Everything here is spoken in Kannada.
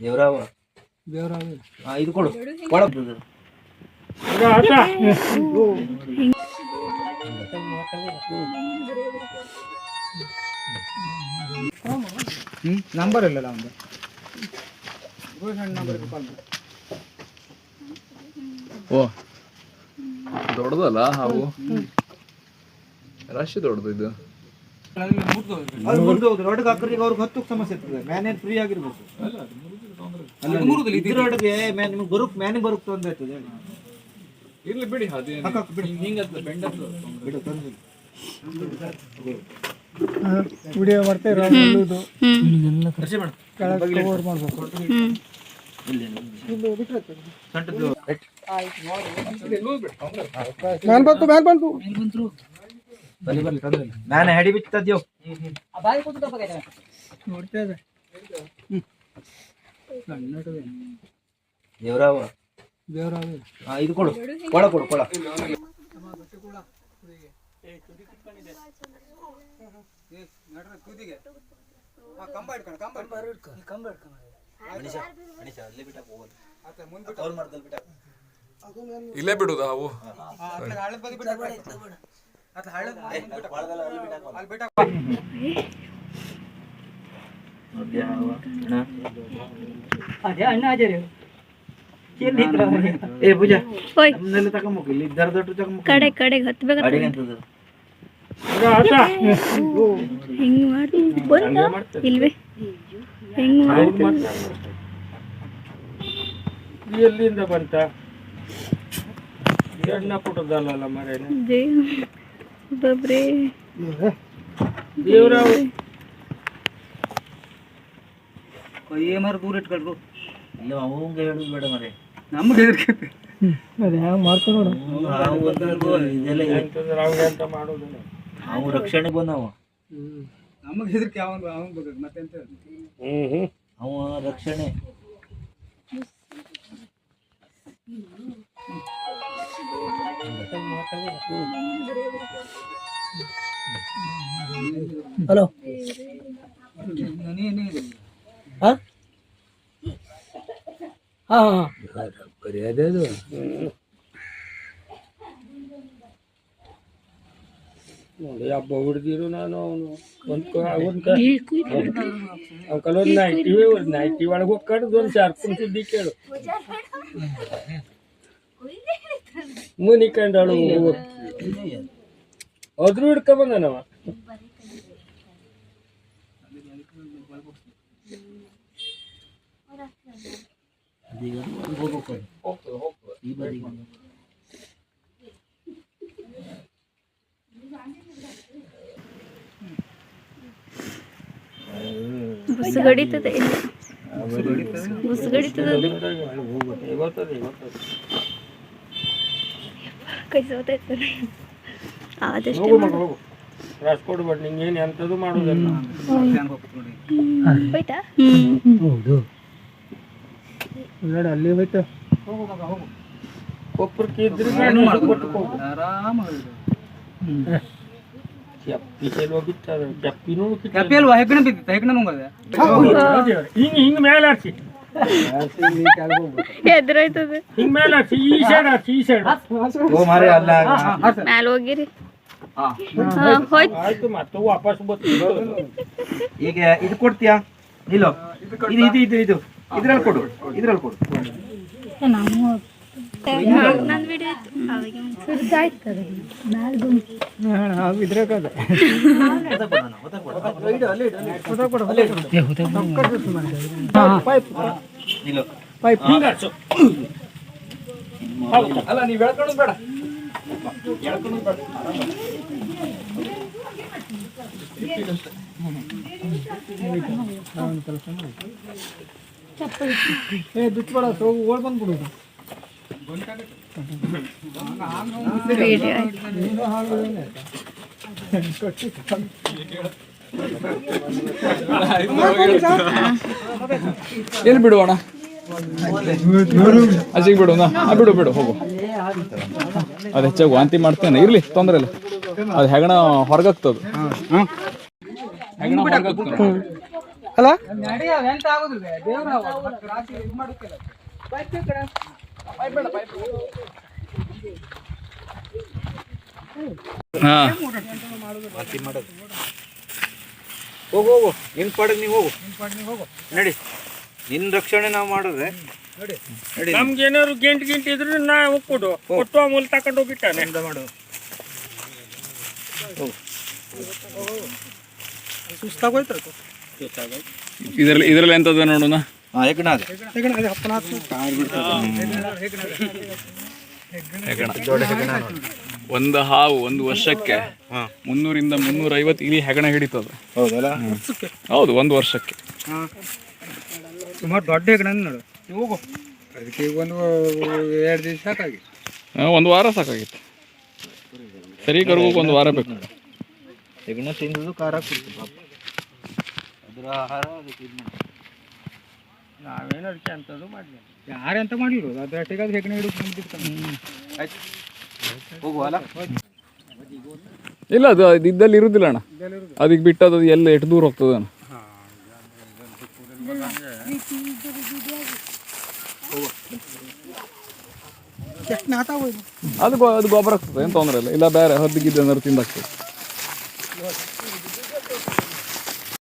ದೇವರಾವ. ದೇವರಾವ. ಇದು ಕೊಡು. ಕೊಡ. ಹ್ಮ್ ನಂಬರ್ ಇಲ್ಲಲ್ಲ ಒಂದು ನಂಬರ್ ಓ ದೊಡ್ಡದಲ್ಲ ಹಾವು? ರಾಶಿ ದೊಡ್ಡದು ಇದು. ಅದು ಹೋದ್ರು ಹಾಕ್ರಿಗೆ ಅವ್ರಿಗೆ ಹತ್ತು ಸಮಸ್ಯೆ ಇರ್ತದೆ. ಮ್ಯಾನೇಜ್ ಫ್ರೀ ಆಗಿರ್ಬೇಕು. ಅಲ್ಲ ಇದ್ರ ರೋಡ್ಗೆ ಮ್ಯಾನ್ ನಿಮ್ಗೆ ಬರುಕ್ ಮ್ಯಾನಿಗೆ ಬರುಕ್ ತೊಂದ್ರೆ ಆಯ್ತದೆ ಇರ್ಲಿ ಬಿಡಿ ಅದು ಬಿಡಿ. ಹಿಂಗತ್ತ ಬೆಂಡ ಬಿಡು ತೊಂದ್ರೆ ಇಲ್ಲ. ವಿಡಿಯೋ ಮಾಡ್ತಾ ಇರೋ ಇದು. ಕೆಳಗೆ ಕವರ್ ಮಾಡ್ಬೇಕು. ಸಣ್ಣದು ಮ್ಯಾನ್ ಬಂತು. ಮ್ಯಾನ್ ಬಂತು. ಬಲಿ ಬಲಿ ತೊಂದ್ರೆ ಇಲ್ಲ. ನಾನು ಹೆಡಿ ಬಿತ್ತದ್ಯೋ. ನೋಡ್ತಾ ಇದೆ ದೇವರಾವ. ಹಾ ಇದು ಕೊಡು. ಕೊಳ ಕೊಡು ಕೊಳ. ಇಲ್ಲೇ ಬಿಡುದು ಹಾವು ಏ ಪೂಜಾ ಹೋಯ್ ನಮ್ಮನ್ನೆಲ್ಲ ತಗೊಂಬೋಕು ಇಲ್ಲಿ ಇದ್ದಾರ ದೊಡ್ಡ ತಗೊಂಬೋಕು ಕಡೆ ಕಡೆಗೆ ಹತ್ಬೇಕು ಅಡಿಗೆ ಅಂತದ್ದು ಹೆಂಗ್ ಮಾಡಿ ಬಂದ ಇಲ್ವೇ ಹೆಂಗ್ ಮಾಡಿ ಎಲ್ಲಿಂದ ಬಂತ ಸಣ್ಣ ಪುಟ್ಟದಲ್ಲ ಮರೇನ ದೇವರಾವ ಕೊಯ್ಯೇ ಮರ ದೂರ ಇಟ್ಕೊಳ್ರು ಇಲ್ಲ ಅವಂಗೆ ಹೇಳುದು ಬೇಡ ಮರೆ ನಮ್ಗೆ ಹೆದರಿಕೆ ಅದೇ ಹ್ಯಾಂಗ ಮಾಡ್ತಾರ ನೋಡು. ಹಾವು ಒಂದೊಂದು ಇದೆಲ್ಲ ಇದೆ. ಅಂತಂದ್ರೆ ಅವ್ಗೆ ಅಂತ ಮಾಡೋದಿಲ್ಲ ಹಾವು ರಕ್ಷಣೆಗೆ ಬಂದವ. ನಮಗೆ ಹೆದರ್ಕೆ ಅವನ್ ಅವನ್ ಬೇಕು ಹ್ಮ್ ಹ್ಮ್. ಅವ ರಕ್ಷಣೆ. ಹಲೋ ಹಾ ಹಾ ಬರೀ ಅದೇ ಅದು ನೋಡಿ ಹಬ್ಬ ಹುಡ್ದಿರು ನಾನು ಅವನು ಒಂದ್ ಒಂದ್ ಅವ್ನ ಕಲೊಂದು ನೈಟಿ ಒಂದು ನೈಟಿ ಒಳಗೆ ಹೋಗಿ ಕಡ್ದು ಒಂದು ಶಾರ್ಪನ್ ಸುದ್ದಿ ಕೇಳು ಮುನಿಕಂಡಳು ಅದ್ರು ಹಿಡ್ಕೊ ಬಂದನವ? ಅದೀಗ ಹೋಗ್ಬೇಕು. ಕೈ ಸೋತಾಯ್ತದೆ ಆದಷ್ಟು ಬಟ್ ನಿಂಗೇನು ಎಂಥದ್ದು ಮಾಡೋದಿಲ್ಲ. ಹೋಯ್ತಾ? ಹೌದು. ನೋಡ ಅಲ್ಲಿ ಹೋಯ್ತು. ಕೊಪ್ಪರಕ್ಕೆ ಇದ್ರೆ ಚಪ್ಪಿ ಕೈಲಿ ಹೋಗಿತ್ತದ ಚಪ್ಪಿನೂ ಕಪ್ಪಿ ಅಲ್ವಾ ಹೆಗ್ಗಣ ಬಿದ್ದಿತ್ತ? ಹೆಗ್ಗಣ ಹಿಂಗೆ ಹಿಂಗೆ ಹಿಂಗ ಮೇಲೆ ಹಾಕ್ಸಿ. ಎದುರಾಯ್ತದೆ. ಹಿಂಗ ಮೇಲೆ ಹಾಕ್ಸಿ ಈ ಸೈಡ್ ಹಾಕ್ಸಿ ಈ ಸೈಡ್ ಓ ಮಾರೇ ಅಲ್ಲ ಮ್ಯಾಲ ಹೋಗಿರಿ. ಹಾ. ಹೋಯ್ತು. ಆಯ್ತು ಮತ್ತೆ ವಾಪಸ್ ಬರ್ತೀವಿ ಈಗ ಇದು ಕೊಡ್ತೀಯಾ? ಇಲ್ಲೋ ಇದು ಇದು ಇದು ಇದು. ಇದ್ರಲ್ಲಿ ಕೊಡು ಇದ್ರಲ್ಲಿ ಕೊಡು. ನಂದು ವಿಡಿಯೋ ಇತ್ತು ಅವಾಗ ಇದ್ರಾಗದ ಹೊತಕ್ ಕೊಡು ನಾನು, ಹೊತಕ್ ಕೊಡು, ಹೊತಕ್ ಕೊಡು. ಇಲ್ಲೋ ಪೈಪ್ ಹಿಂಗ ಹಾಕ್ಸು ಅಲ್ಲ ನೀವ್ ಹೇಳ್ಕೊಳ್ಳೋದು ಬೇಡ ಏ ಬಿಟ್ಬೇಡ ಹೋಗಿ ಓಡ್ ಬಂದ್ಬಿಡು ವಿಡಿಯೋ ಆಯ್ತು ನೀನು ಹಾಗೆ ಎಲ್ಲಿ ಬಿಡುವಣ ಅಜಿಗೆ ಬಿಡೋಣ ಆ, ಬಿಡು ಬಿಡು ಹೋಗು. ಅದು ಹೆಚ್ಚಾಗಿ ವಾಂತಿ ಮಾಡ್ತೇನೆ. ಇರ್ಲಿ ತೊಂದ್ರೆ ಇಲ್ಲ. ಅದು ಹೆಗಣ ಹೊರಗಾಗ್ತದ. ಹೆಗಣ ಹೊರಗಾಗ್ತದೆ ಅಲ್ಲ ಹೋಗು ಹೋಗು. ನಿನ್ ಪಾಡಿಗೆ ನೀವು ಹೋಗು. ನಡಿ. ನಿನ್ ರಕ್ಷಣೆ ನಾವು ಮಾಡಿದ್ರೆ ನೋಡಿ. ನಮ್ಗೆ ಏನಾದ್ರು ಗೆಂಟ್ ಗಿಂಟ್ ಇದ್ರೆ ನಾ ಹೋಗ್ಬಿಡು ಕೊಟ್ಟು ಮೂಲ ತಕೊಂಡು ಹೋಗ್ಬಿಟ್ಟಾನೆ. ಮಾಡು. ಸುಸ್ತಾಗೋಯ್ತು ಇದ್ರಲ್ಲಿ ಇದ್ರಲ್ಲಿ ಎಂತದ ನೋಡೋಣ? ಹಾ ಹೆಗ್ಗಣ ಅದೇ? ದೊಡ್ಡ ಹೆಗ್ಗಣ ನೋಡಿ. ಒಂದು ಹಾವು ಒಂದು ವರ್ಷಕ್ಕೆ ಹಾ. ಮುನ್ನೂರಿಂದ ಮುನ್ನೂರ ಐವತ್ತು ಇಲಿ ಹೆಗಣ ಹಿಡಿತದ. ಹೌದಲ್ಲ? ಹೌದು ಒಂದು ವರ್ಷಕ್ಕೆ. ಸುಮಾರು ದೊಡ್ಡ ಹೆಗ್ಗಣ ನೋಡು. ಹೋಗು. ಅದಕ್ಕೆ ಈಗ ಒಂದು ಎರಡು ದಿವಸ ಸಾಕಾಗಿ ಹಾ, ಒಂದು ವಾರ ಸಾಕಾಗಿತ್ತು. ಸರಿ ಕರ್ಗೋಕೆ ಒಂದು ವಾರ ಬೇಕು. ಹೆಗಣ ತಿಂದು ಖಾರ ಅದ್ರ ಆಹಾರ ಅದಕ್ಕೆ ಇದು ಮಾಡ್ತಾರೆ. ನಾವೇನೋ ಅಂತದ್ದು ಯಾರು ಯಾರೆಂತ ಮಾಡಿರು ಅದ್ರ ಅಟ್ಟಿಗೆ ಅದು ಹೆಗ್ಗಣ ಹಿಡಿದು ಬಂದ್ಬಿಡ್ತಾನೆ ಆಯ್ತು ಇಲ್ಲ ಅದು ಅದು ಇದ್ದಲ್ಲಿ ಇರುದಿಲ್ಲ ಅಣ್ಣ. ಅದಕ್ಕೆ ಬಿಟ್ಟದ್ದು ಅದು ಎಲ್ಲ ಎಷ್ಟು ದೂರ ಹೋಗ್ತದೆ ಅಣ್ಣ. ಅದು ಅದು ಗೊಬ್ಬರ ಆಗ್ತದೆ ಏನು ತೊಂದರೆ ಇಲ್ಲ. ಇಲ್ಲ ಬೇರೆ ಹದ್ದು ಗಿದ್ದು ಏನಾದ್ರು ತಿಂದಾಗ್ತದೆ